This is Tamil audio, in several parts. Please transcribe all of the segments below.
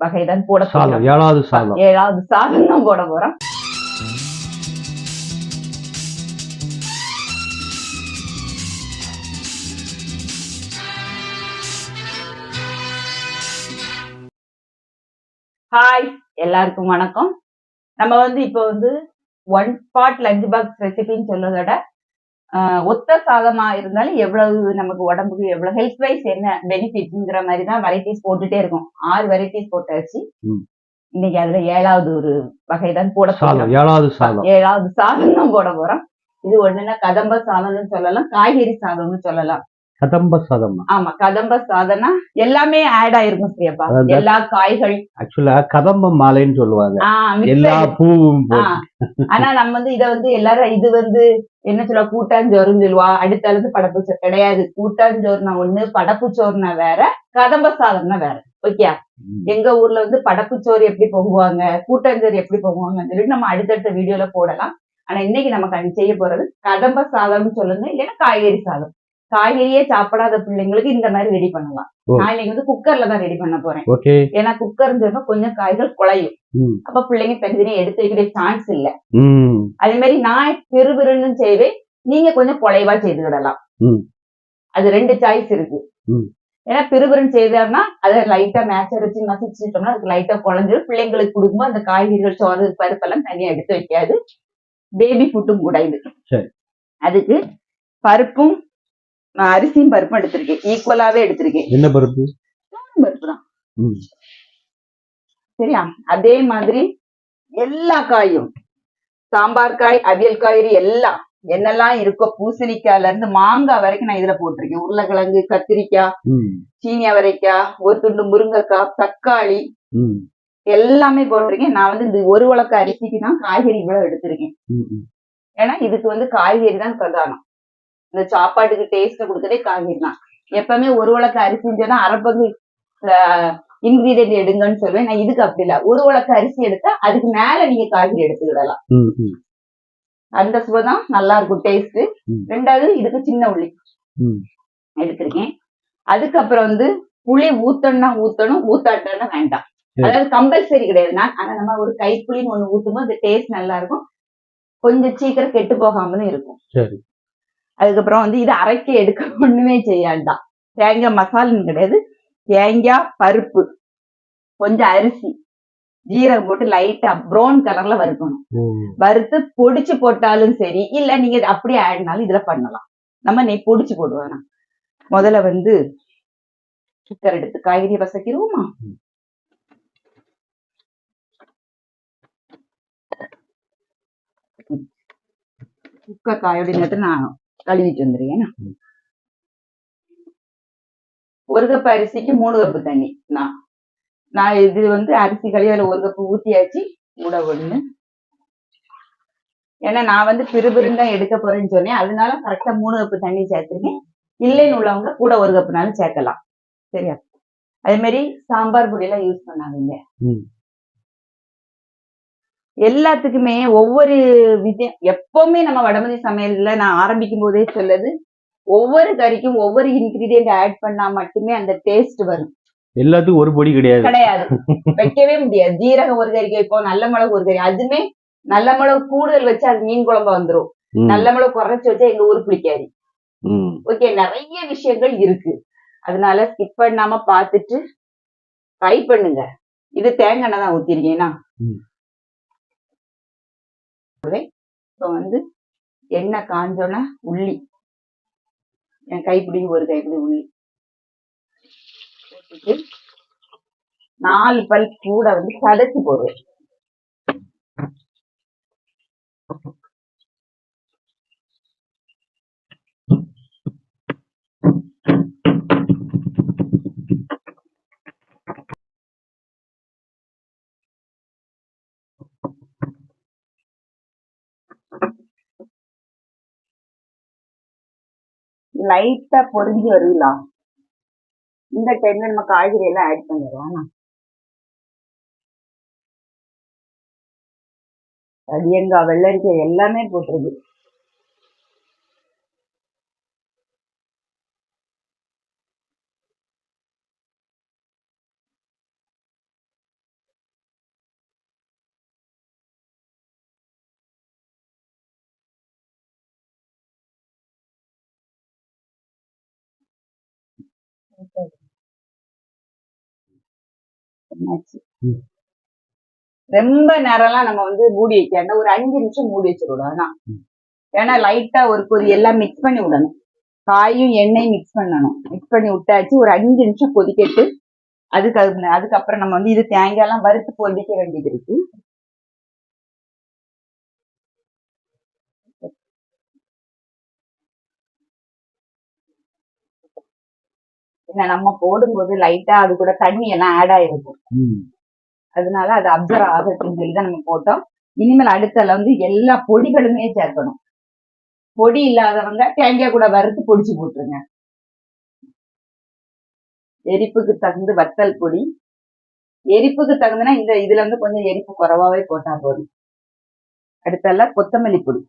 வகை தான் போட சாதம் போறோம். ஏழாவது சாதம். ஏழாவது சாதம் தான் போட போறோம். ஹாய் எல்லாருக்கும் வணக்கம். நம்ம வந்து இப்போ வந்து ஒன் பாட் லஞ்ச் பாக்ஸ் ரெசிபின்னு சொல்றதை விட ஆஹ், ஒத்த சாதமா இருந்தாலும் எவ்வளவு நமக்கு உடம்புக்கு எவ்வளவு ஹெல்த் வைஸ் என்ன பெனிஃபிட்ங்கிற மாதிரி தான் வெரைட்டிஸ் போட்டுட்டே இருக்கோம். ஆறு வெரைட்டிஸ் போட்டாச்சு. இன்னைக்கு அதுல ஏழாவது ஒரு வகை தான் போட போறோம். ஏழாவது சாதம். ஏழாவது சாதம் தான் போட போறோம். இது ஒண்ணுன்னா கதம்ப சாதம்னு சொல்லலாம் காய்கறி சாதம்னு சொல்லலாம். கதம்ப சாதம் ஆமா கதம்ப சாதம்னா எல்லாமே ஆட் ஆயிருக்கும் அதாவது- எல்லா காய்கள். ஆக்சுவலா கதம்ப மாலைன்னு சொல்லுவாங்க. எல்லா. பூவும் ஆனா நம்ம வந்து இத வந்து எல்லாரும் இது வந்து என்ன சொல்ல கூட்டாஞ்சோறுன்னு சொல்லுவா. அடுத்த அளவுக்கு படப்பு சோறு கிடையாது. கூட்டாஞ்சோறுனா ஒண்ணு படப்பு சோறுனா வேற கதம்ப சாதம்னா வேற. ஓகே. எங்க ஊர்ல வந்து படப்பு சோறு எப்படி பொங்குவாங்க கூட்டாஞ்சோறு எப்படி பொங்குவாங்கன்னு சொல்லிட்டு நம்ம அடுத்தடுத்த வீடியோல போடலாம். ஆனா இன்னைக்கு நமக்கு அது செய்ய போறது கதம்ப சாதம்னு சொல்லுங்க இல்லைன்னா காய்கறி சாதம். காய்கறியே சாப்பிடாத பிள்ளைங்களுக்கு இந்த மாதிரி ரெடி பண்ணலாம். நான் இன்னைக்கு வந்து குக்கர்ல தான் ரெடி பண்ண போறேன். ஏன்னா குக்கர்னு சொன்னா கொஞ்சம் காய்கள் குழையும். அப்ப பிள்ளைங்க தனித்தனியா எடுத்து வைக்கிற சான்ஸ் இல்ல. அதே மாதிரி நான் பெருபிருன்னு செய்வேன். நீங்க கொஞ்சம் குலைவா செய்துக்கிடலாம் ம். அது ரெண்டு சாய்ஸ் இருக்கு. ஏன்னா பெருபிருன்னு செய்தாருன்னா அதை லைட்டா மேட்ச வச்சு மசிச்சுட்டோம்னா அதுக்கு லைட்டா குழஞ்சிரும். பிள்ளைங்களுக்கு கொடுக்கும்போது அந்த காய்கறிகள் சோறு பருப்பெல்லாம் தனியா எடுத்து வைக்காது. பேபி ஃபுட்டும் கூட இது. அதுக்கு பருப்பும் நான் அரிசியும் பருப்பும் எடுத்திருக்கேன். ஈக்குவலாவே எடுத்திருக்கேன். என்ன பருப்பு? பருப்பு தான். சரியா? அதே மாதிரி எல்லா காயும் சாம்பார் காய் அவியல் காய்கறி எல்லாம் என்னெல்லாம் இருக்கோ பூசணிக்காய்ல இருந்து மாங்காய் வரைக்கும் நான் இதுல போட்டிருக்கேன். உருளைக்கிழங்கு கத்திரிக்காய். சீனி அவரைக்காய் ஒரு துண்டு முருங்கைக்காய் தக்காளி. எல்லாமே போட்டிருக்கேன். நான் வந்து இந்த ஒரு உலக்க அரிசிக்கு தான் காய்கறி இவ்வளவு எடுத்திருக்கேன். ஏன்னா இதுக்கு வந்து காய்கறி தான் பிரதானம். இந்த சாப்பாட்டுக்கு டேஸ்ட் கொடுத்ததே காய்கறி தான் எப்பவுமே ஒரு உலக்க அரிசின்னு சொன்னா அரைப்பங்கு இன்கிரீடியன்ட் எடுங்கன்னு சொல்லுவேன். நான் இதுக்கு அப்படி இல்ல. ஒரு உலக்க அரிசி எடுத்தா அதுக்கு மேல நீங்க காய்கறி எடுத்துக்கிடலாம். அந்த சுவை தான் நல்லா இருக்கும் டேஸ்ட். ரெண்டாவது இதுக்கு சின்ன உள்ளி. எடுத்திருக்கேன். அதுக்கப்புறம் வந்து புளி ஊத்தணும்னா ஊத்தணும் ஊத்தாட்டம்னா வேண்டாம். அதாவது கம்பல்சரி கிடையாது. நான் ஆனா நம்ம ஒரு கைப்புளின்னு ஒண்ணு ஊத்தும்போது அந்த டேஸ்ட் நல்லா இருக்கும் கொஞ்சம் சீக்கிரம் கெட்டு போகாமலும் இருக்கும். சரி. அதுக்கப்புறம் வந்து இது அரைக்க எடுக்க ஒண்ணுமே செய்யாண்டாம் தேங்காய் மசாலான்னு கிடையாது. தேங்காய் பருப்பு கொஞ்சம் அரிசி ஜீரகம் போட்டு லைட்டா ப்ரௌன் கலர்ல வறுக்கணும். வறுத்து பொடிச்சு போட்டாலும் சரி இல்ல நீங்க அப்படியே ஆடினாலும் இதுல பண்ணலாம். நம்ம நெய் பொடிச்சு போடுவோம். முதல்ல வந்து குக்கர் எடுத்து காய்கறி வசக்கிடுவோமா குக்கர் காயோட நேரத்தை நான் கழுவிட்டு வந்துருக்கேன் ஒரு கப் அரிசிக்கு மூணு கப்பு தண்ணி. நான் நான் இது வந்து அரிசி கழுவி அதில் ஒரு கப்பு ஊத்தியாச்சு. கூட ஒண்ணு ஏன்னா நான் வந்து பிறுபிறுன்னு தான் எடுக்க போறேன்னு சொன்னேன். அதனால கரெக்டா மூணு கப்பு தண்ணி சேர்த்துருக்கேன். இல்லைன்னு உள்ளவங்க கூட ஒரு கப்புனாலும் சேர்க்கலாம். சரியா? அதே மாதிரி சாம்பார் பொடியெல்லாம் யூஸ் பண்ணாதீங்க. எல்லாத்துக்குமே ஒவ்வொரு வித எப்பவுமே நம்ம வடமதி சமையல்ல நான் ஆரம்பிக்கும் போதே சொல்லுது ஒவ்வொரு கறிக்கும் ஒவ்வொரு இன்கிரீடியன்ட் ஆட் பண்ணா மட்டுமே அந்த டேஸ்ட் வரும். எல்லாத்துக்கும் ஒரு பொடி கிடையாது. கிடையாது. வைக்கவே முடியாது. ஜீரகம் ஒரு கறிக்கு வைப்போம் நல்ல மிளகு ஒரு கறி. அதுமே நல்ல மிளகு கூடுதல் வச்சு அது மீன் குழம்பா வந்துரும். ம். நல்ல மிளகு குறைச்சு வச்சா எங்க ஊர் பிடிக்காது. ஓகே நிறைய விஷயங்கள் இருக்கு. அதனால ஸ்கிப் பண்ணாம பார்த்துட்டு ட்ரை பண்ணுங்க. இது தேங்காய் தான் ஊத்திருக்கேனா ம். இப்போ வந்து எண்ணெய் காஞ்சோன்னா உள்ளி. என் கைப்பிடி ஒரு கைப்பிடி உள்ளி. போட்டுட்டு நாலு பல் கூட வந்து சதைச்சு போடுவேன். லைட்டா பொரிஞ்சு வருவீங்களா இந்த டைம்ல நம்ம காய்கறி எல்லாம் ஆட் பண்ணிடுவோம் அடியங்காய் வெள்ளரிக்காய் எல்லாமே போட்டுருது ம். ரொம்ப நேரம்லாம் நம்ம வந்து மூடி வைக்காம ஒரு அஞ்சு நிமிஷம் மூடி வச்சிடணும் ஆனா. ஏன்னா லைட்டா ஒரு கொதி எல்லாம் மிக்ஸ் பண்ணி விடணும். காயும் எண்ணெயும் மிக்ஸ் பண்ணணும். மிக்ஸ் பண்ணி விட்டாச்சு ஒரு அஞ்சு நிமிஷம் கொதிக்கட்டு. அதுக்கு அது அதுக்கப்புறம் நம்ம வந்து இது தேங்காய் எல்லாம் வறுத்து பொடிக்க வேண்டியது இருக்கு. ஏன்னா நம்ம போடும்போது லைட்டா அது கூட தண்ணி எல்லாம் ஆட் ஆயிருக்கும். அதனால அது அப்சர்வ் ஆகட்டும்னு சொல்லி தான் நம்ம போட்டோம். இனிமேல் அடுத்தல வந்து எல்லா பொடிகளுமே சேர்க்கணும். பொடி இல்லாதவங்க தேங்காய் கூட வறுத்து பொடிச்சு போட்டுருங்க. எரிப்புக்கு தகுந்து வத்தல் பொடி. எரிப்புக்கு தகுந்துனா இந்த இதுல வந்து கொஞ்சம் எரிப்பு குறைவாவே போட்டா போதும். அடுத்தல கொத்தமல்லி பொடி.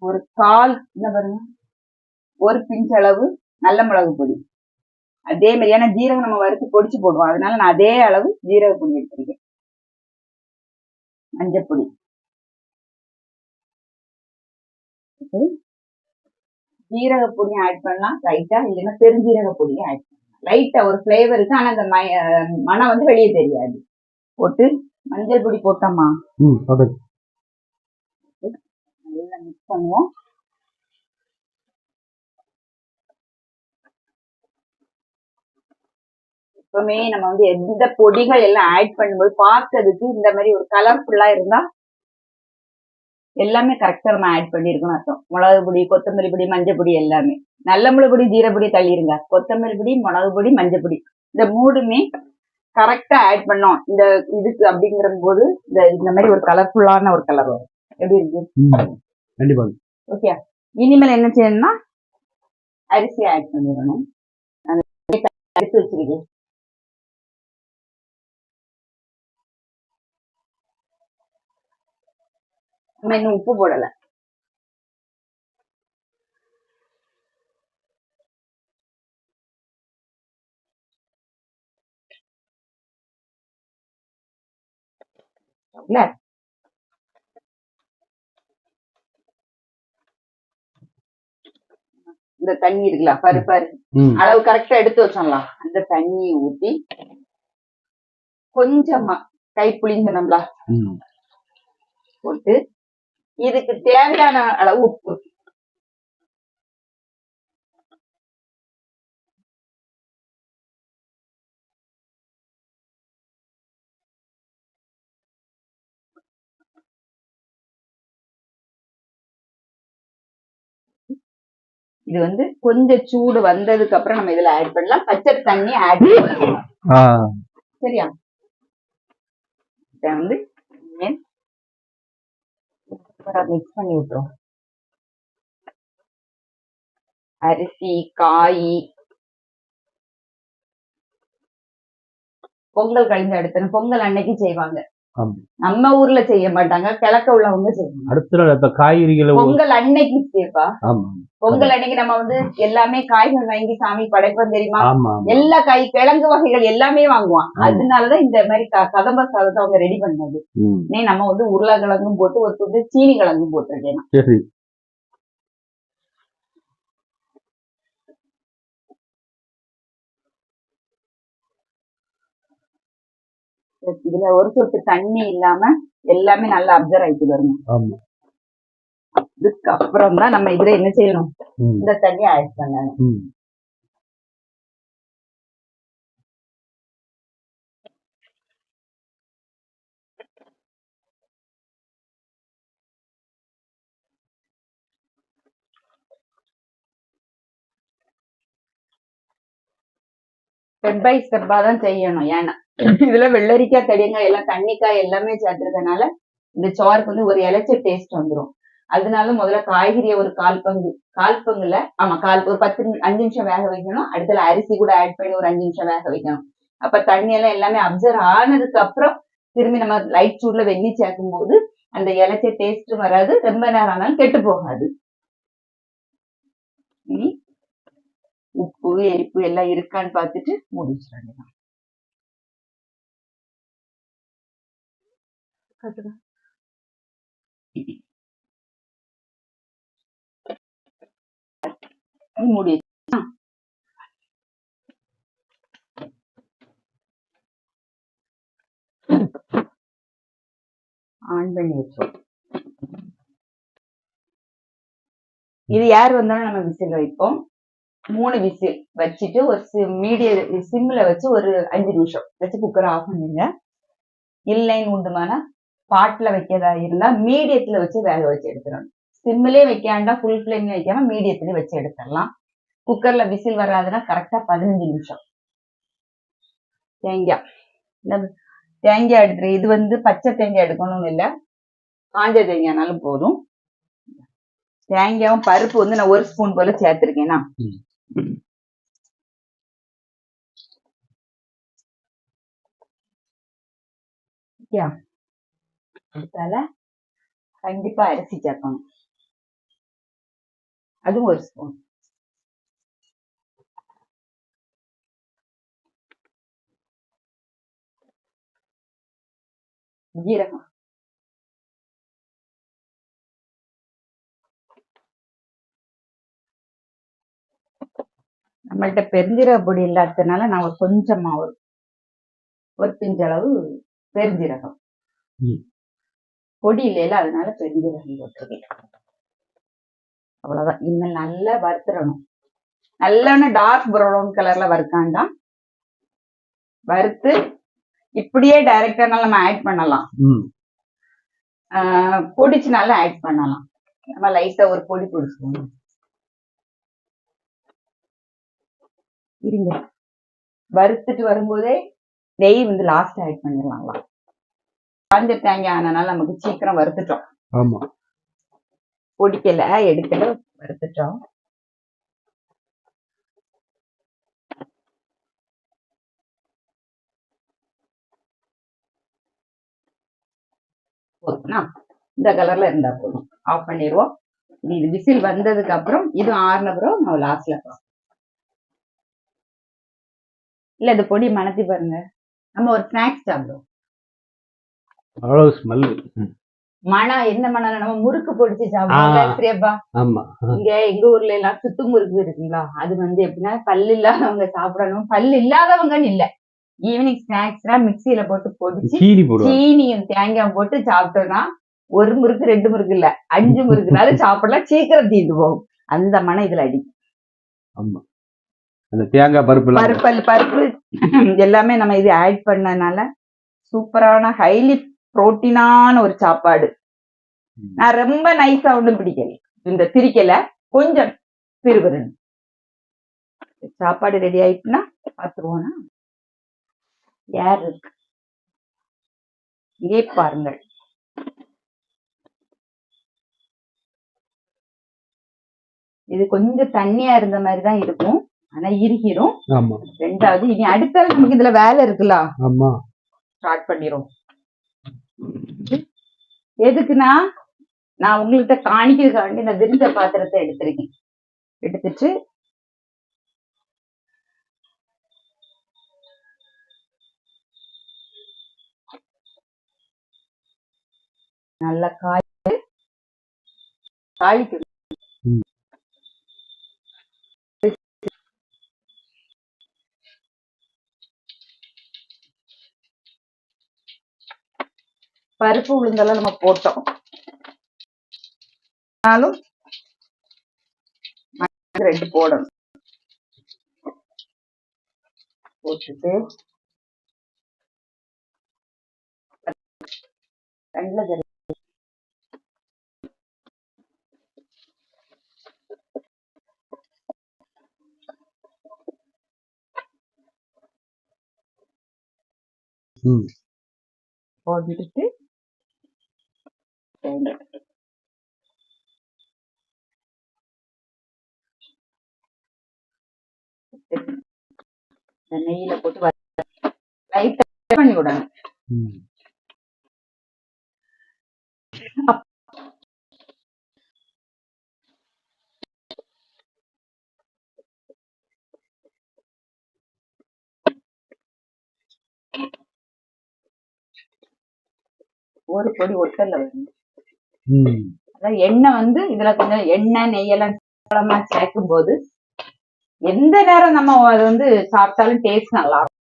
ஒரு கால் என்ன பாருங்க? ஒரு பிஞ்ச் அளவு நல்ல மிளகு பொடி. அதே மாதிரி ஏன்னா ஜீரகம் நம்ம வறுத்து பொடிச்சு போடுவோம். அதனால நான் அதே அளவு ஜீரக பொடி எடுத்திருக்கேன். மஞ்சப்பொடி ஜீரக பொடியும் ஆட் பண்ணலாம். லைட்டா இல்லைன்னா பெருஞ்சீரக பொடியும் ஆட் பண்ணலாம். லைட்டா ஒரு ஃபிளேவருக்கு ஆனா அந்த ம- மனம் வந்து வெளியே தெரியாது. போட்டு மஞ்சள் பொடி போட்டோமா? மிக்ஸ் பண்ணுவோம். எப்பவுமே நம்ம வந்து எந்த பொடிகள் எல்லாம் ஆட் பண்ணும்போது பார்க்கறதுக்கு இந்த மாதிரி ஒரு கலர்ஃபுல்லா இருந்தா எல்லாமே கரெக்டா நம்ம ஆட் பண்ணிருக்கணும் அர்த்தம். மிளகு பொடி கொத்தமல்லி பொடி மஞ்சள் பொடி எல்லாமே. நல்ல மிளகு பொடி ஜீரப்பொடி தள்ளிருங்க. கொத்தமல்லி பொடி மிளகு பொடி மஞ்சள் பொடி. இந்த மூணுமே கரெக்டா ஆட் பண்ணோம் இந்த இதுக்கு அப்படிங்கிற போது இந்த இந்த மாதிரி ஒரு கலர்ஃபுல்லான ஒரு கலர் வரும். எப்படி இருக்கு? ம். ஓகே இனிமேல் என்ன செய்யணும்னா அரிசி ஆட் பண்ணிடணும். அந்த அரிசி வச்சிருக்கேன் நம்ம இன்னும் உப்பு போடல. இல்ல? இந்த தண்ணி இருக்குல்ல பாரு பாரு. அளவு கரெக்டா எடுத்து வச்சோம்ல அந்த தண்ணியை ஊத்தி கொஞ்சமா கை புளிஞ்சனம்ல. போட்டு இதுக்கு தேவையான அளவு உப்பு இது வந்து கொஞ்சம் சூடு வந்ததுக்கு அப்புறம் நம்ம இதுல ஆட் பண்ணலாம் பச்சை தண்ணி ஆட் பண்ணலாம். சரியா இதை வந்து மிக்ஸ் பண்ணி விட்டுரும் அரிசி காய் பொங்கல் கழிஞ்ச அடுத்த பொங்கல் அன்னைக்கு செய்வாங்க. நம்ம ஊர்ல செய்ய மாட்டாங்க கிழக்க உள்ளவங்க செய்வாங்க. அடுத்த நாள் இப்ப காய்கறிகளை பொங்கல் அன்னைக்கு சேப்பா ஆமா பொங்கல் அன்னைக்கு நம்ம வந்து எல்லாமே காய்கள் வாங்கி சாமி படைப்போம் தெரியுமா. எல்லா காய் கிழங்கு வகைகள் எல்லாமே வாங்குவான். அதனாலதான் இந்த மாதிரி கதம்ப சாதத்தை அவங்க ரெடி பண்ணது. நம்ம வந்து உருளைக்கிழங்கும் போட்டு ஒரு துண்டு சீனி கிழங்கும் போட்டிருக்கேன் இதுல ஒரு சொட்டு தண்ணி இல்லாம எல்லாமே நல்லா அப்சர்வ் ஆயிட்டு வருங்க. ஆமா. இதுக்கு அப்புறம் தான் நம்ம இதுல என்ன செய்யணும். இந்த தண்ணி ஆட் பண்ணணும். ஸ்டெப் பை ஸ்டெப்பா தான் செய்யணும். ஏன்னா இதுல வெள்ளரிக்காய் தடியங்காய் எல்லாம் தண்ணிக்காய் எல்லாமே சேர்த்துருக்கனால இந்த சோறுக்கு வந்து ஒரு இலைச்ச டேஸ்ட் வந்துரும். அதனால முதல்ல காய்கறியை ஒரு கால் பங்கு கால் பங்குல ஆமா கால் ஒரு பத்து அஞ்சு நிமிஷம் வேக வைக்கணும். அடுத்தல அரிசி கூட ஆட் பண்ணி ஒரு அஞ்சு நிமிஷம் வேக வைக்கணும். அப்ப தண்ணி எல்லாம் எல்லாமே அப்சர்வ் ஆனதுக்கு அப்புறம் திரும்பி நம்ம லைட் சூட்ல வெந்நி சேர்க்கும் போது அந்த இலைச்ச டேஸ்ட் வராது. ரொம்ப நேரம் ஆனாலும் கெட்டு போகாது. உப்பு எரிப்பு எல்லாம் இருக்கான்னு பார்த்துட்டு முடிச்சிடலாம். காட்டுங்க ஆன் பண்ணி வச்சோம் இது யார் வந்தாலும் நம்ம விசில் வைப்போம். மூணு விசில் வச்சுட்டு ஒரு மீடிய சிம்ல வச்சு ஒரு அஞ்சு நிமிஷம். வச்சு குக்கர் ஆஃப் பண்ணிடுங்க. இல்லை உண்டுமானா பாட்டில் வைக்கிறதா இருந்தா மீடியத்துல வச்சு வேக வச்சு எடுத்துடணும். சிம்மிலே வைக்காண்டா ஃபுல் ஃப்ளேம்ல வைக்காம மீடியத்துல வச்சு எடுத்துடலாம். குக்கர்ல விசில் வராதுன்னா கரெக்டா பதினஞ்சு நிமிஷம். தேங்காய். இந்த தேங்காய் எடுத்துரு இது வந்து பச்சை தேங்காய் எடுக்கணும்னு இல்லை. காஞ்ச தேங்காய்னாலும் போதும். தேங்காயும் பருப்பு வந்து நான் ஒரு ஸ்பூன் போல சேர்த்திருக்கேனா? ம். அதனால கண்டிப்பா அரிசி சேர்க்கணும். அதுவும் ஒரு ஸ்பூன் ஜீரகம். நம்மள்கிட்ட பெருஞ்சீரக பொடி இல்லாததுனால நான் ஒரு கொஞ்சமா ஒரு ஒரு பிஞ்சளவு பெருஞ்சீரகம். பொடி இல்லையில அதனால பெருஞ்சீரகம் போட்டிருக்கேன் அவ்வளவுதான். இன்னும் நல்லா வறுத்துறணும் நல்ல டார்க் ப்ரௌன் கலர்ல வறுக்காண்டா வறுத்து இப்படியே டைரக்டானாலும் நம்ம ஆட் பண்ணலாம். பொடிச்சுனாலும் ஆட் பண்ணலாம். நம்ம லைட்டா ஒரு பொடி பிடிச்சுக்கணும். இருங்க. வறுத்துட்டு வரும்போதே நெய் வந்து லாஸ்ட் ஆட் பண்ணிடலாங்களா காஞ்ச தேங்காய் ஆனனால நமக்கு சீக்கிரம் வறுத்துட்டோம். ஆமா. பொடிக்கல எடுக்கல வறுத்துட்டோம். போதும்னா இந்த கலர்ல இருந்தா போதும். ஆஃப் பண்ணிடுவோம். இது விசில் வந்ததுக்கு அப்புறம் இது ஆறுன பிறகு நம்ம லாஸ்ட்ல இல்ல இந்த பொடி மணத்தி பாருங்க. நம்ம ஒரு ஸ்நாக்ஸ் சாப்பிடுவோம். அவ்வளவு ஸ்மெல் மனம் என்ன மனம் நம்ம முறுக்கு பொடிச்சு சாப்பிடுவோம் ஆமா. இங்க எங்க ஊர்ல எல்லாம் சுத்து முறுக்கு இருக்குங்களா? அது வந்து எப்படின்னா பல்லு இல்லாதவங்க சாப்பிடணும். பல்லு இல்லாதவங்கன்னு இல்ல. ஈவினிங் ஸ்நாக்ஸ்னா மிக்சியில போட்டு பொடிச்சு சீனி போடுவாங்க. சீனியும் தேங்காய் போட்டு சாப்பிட்டோம்னா ஒரு முறுக்கு ரெண்டு முறுக்கு இல்ல. அஞ்சு முறுக்குனாலும் சாப்பிடலாம். சீக்கிரம் தீர்ந்து போகும். அந்த மனம் இதுல அடி ஆமா. அந்த தேங்காய் பருப்பு பருப்பு பருப்பு எல்லாமே நம்ம இது ஆட் பண்ணனால சூப்பரான ஹைலி புரோட்டீனான ஒரு சாப்பாடு. நான் ரொம்ப நைஸா ஒண்ணும் பிடிக்கல. இந்த திரிக்கல கொஞ்சம் பிறுபிறுன்னு சாப்பாடு ரெடி ஆயிட்டுனா பாத்துருவோம்னா யார் இருக்கு? இங்கே பாருங்கள். இது கொஞ்சம் தண்ணியா இருந்த மாதிரி தான் இருக்கும். ஆனா இறுகிரும் ஆமா. ரெண்டாவது இனி அடுத்த நமக்கு இதுல வேலை இருக்குல்ல? ஆமா. ஸ்டார்ட் பண்ணிரும். எதுக்குன்னா நான் உங்கள்கிட்ட காணிக்கிறதுக்காண்டி இந்த விருந்த பாத்திரத்தை எடுத்திருக்கேன். எடுத்துட்டு நல்லா காய் காய்க்கு பருப்பு உளுந்தெல்லாம் நம்ம போட்டோம் ஆனாலும் மஞ்சள் ரெண்டு போடணும் போட்டுட்டு ரெண்டுல ஜெர- ம் போட்டுட்டு இந்த நெய்யில போட்டு லைட்டா பண்ணி விடணும் ஒரு பொடி ஒட்டல்ல வரும் அதாவது அதான் எண்ணெய் வந்து இதுல கொஞ்சம் எண்ணெய் நெய்யெல்லாம் சேர்க்கும் போது எந்த நேரம் நம்ம அது வந்து சாப்பிட்டாலும் டேஸ்ட் நல்லா இருக்கும்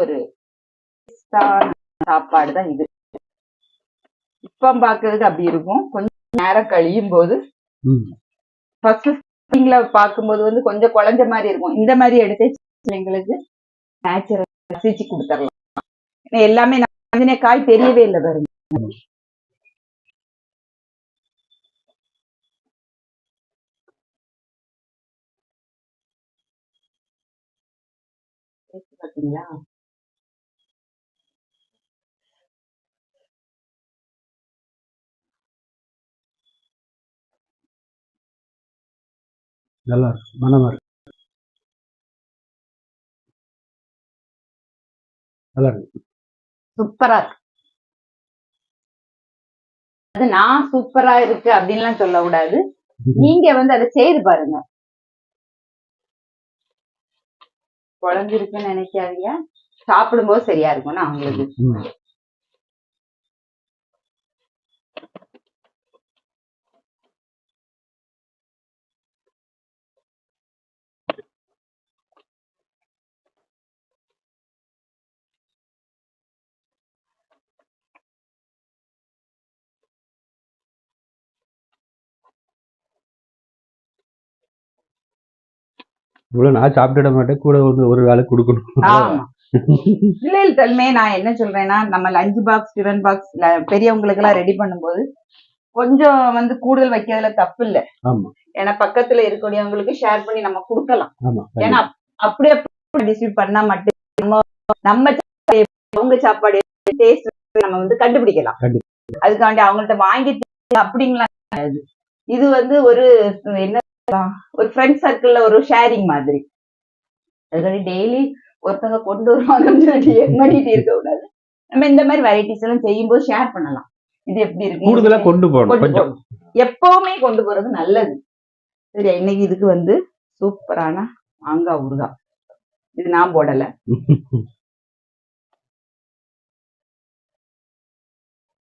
ஒரு சாப்பாடு தான் இது. இப்ப பாக்குறதுக்கு அப்படி இருக்கும். கொஞ்சம் நேரம் கழியும் போது. ஃபர்ஸ்ட் ஸ்டார்டிங்ல பார்க்கும்போது வந்து கொஞ்சம் குழஞ்ச மாதிரி இருக்கும். இந்த மாதிரி எடுத்து எங்களுக்கு நேச்சுரல் ரசிச்சு கொடுத்துடலாம். எல்லாமே நான் காய் தெரியவே இல்லை பாருங்க. பாத்தீங்களா? நல்லா இருக்கு. மனமா இருக்கு. நல்லா இருக்கு. சூப்பரா இருக்கு. அது நான் சூப்பரா இருக்கு அப்படின்லாம் சொல்ல கூடாது நீங்க வந்து அதை செய்து பாருங்க. குழஞ்சிருக்குன்னு நினைக்காதீங்க. சாப்பிடும்போது சரியா இருக்கும்னா அவங்களுக்கு ம். இவ்வளவு நான் சாப்பிட்டுட மாட்டேன் கூட வந்து ஒரு வேலை கொடுக்கணும். இல்ல இல்ல தன்மே நான் என்ன சொல்றேன்னா நம்ம லஞ்ச் பாக்ஸ் டிஃபன் பாக்ஸ் பெரியவங்களுக்கு எல்லாம் ரெடி பண்ணும்போது கொஞ்சம் வந்து கூடுதல் வைக்கிறதுல தப்பு இல்ல. ஏன்னா பக்கத்துல இருக்கக்கூடியவங்களுக்கு ஷேர் பண்ணி நம்ம கொடுக்கலாம். ஏன்னா அப்படியே டிஸ்ட்ரிபியூட் பண்ணா மட்டும் நம்ம நம்ம அவங்க சாப்பாடு டேஸ்ட் நம்ம வந்து கண்டுபிடிக்கலாம். கண்டு- அதுக்காண்டி அவங்கள்ட்ட வாங்கி கிடையாது. இது வந்து ஒரு என்ன ஒரு ஃப்ரெண்ட் சர்க்கிள்ல ஒரு ஷேரிங் மாதிரி. அதுக்காண்டி டெய்லி ஒருத்தவங்க கொண்டு வருவாங்கன்னு சொல்லிட்டு எங்கடிட்டு இருக்க கூடாது நம்ம இந்த மாதிரி வெரைட்டிஸ் எல்லாம் செய்யும்போது ஷேர் பண்ணலாம். இது எப்படி இருக்கு? கூடுதலா கொண்டு போகணும். எப்பவுமே கொண்டு போறது நல்லது. சரி இன்னைக்கு இதுக்கு வந்து சூப்பரான மாங்காய் ஊறுகாய். இது நான் போடல.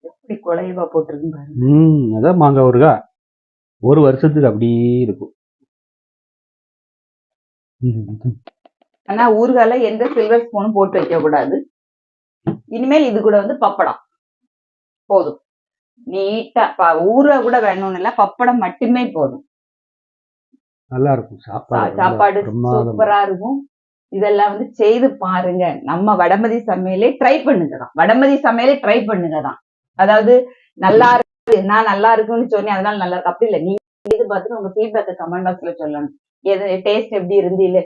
எப்படி குழைவா போட்டிருக்கு பாருங்க. அதான் மாங்காய் ஊறுகா ஒரு வருஷத்துக்கு அப்படியே இருக்கும். ஆனா ஊறுகால எந்த சில்வர் ஸ்பூனும் போட்டு வைக்க கூடாது இனிமேல் இது கூட வந்து பப்படம். போதும். நீட்டா ஊறுகாய் கூட வேணும்னு இல்ல பப்படம் மட்டுமே போதும். நல்லா இருக்கும் சாப்பாடு சாப்பாடு சூப்பரா இருக்கும். இதெல்லாம் வந்து செய்து பாருங்க. நம்ம வடமதி சமையலே ட்ரை பண்ணுங்க தான். வடமதி சமையலே ட்ரை பண்ணுங்க தான். அதாவது நல்லா நான் நல்லா இருக்குன்னு சொன்னேன் அதனால நல்லா இருக்கு அப்படி இல்லை நீங்க இது பார்த்துட்டு உங்க ஃபீட்பேக்கை கமெண்ட் பாக்ஸ்ல சொல்லணும். எது டேஸ்ட் எப்படி இருந்து இல்ல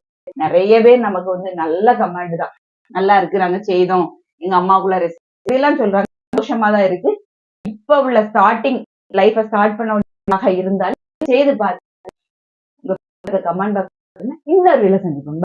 நிறைய பேர் நமக்கு வந்து நல்ல கமெண்ட் தான். நல்லா இருக்கு நாங்க செய்தோம். எங்க அம்மாவுக்குள்ள ரெசிபி எல்லாம் சொல்றாங்க சந்தோஷமா தான் இருக்கு. இப்ப உள்ள ஸ்டார்டிங் லைஃப ஸ்டார்ட் பண்ண இருந்தாலும் செய்து பாருங்க. உங்க கமெண்ட் பாக்ஸ் இன்னொரு வேலை சந்திப்போம்.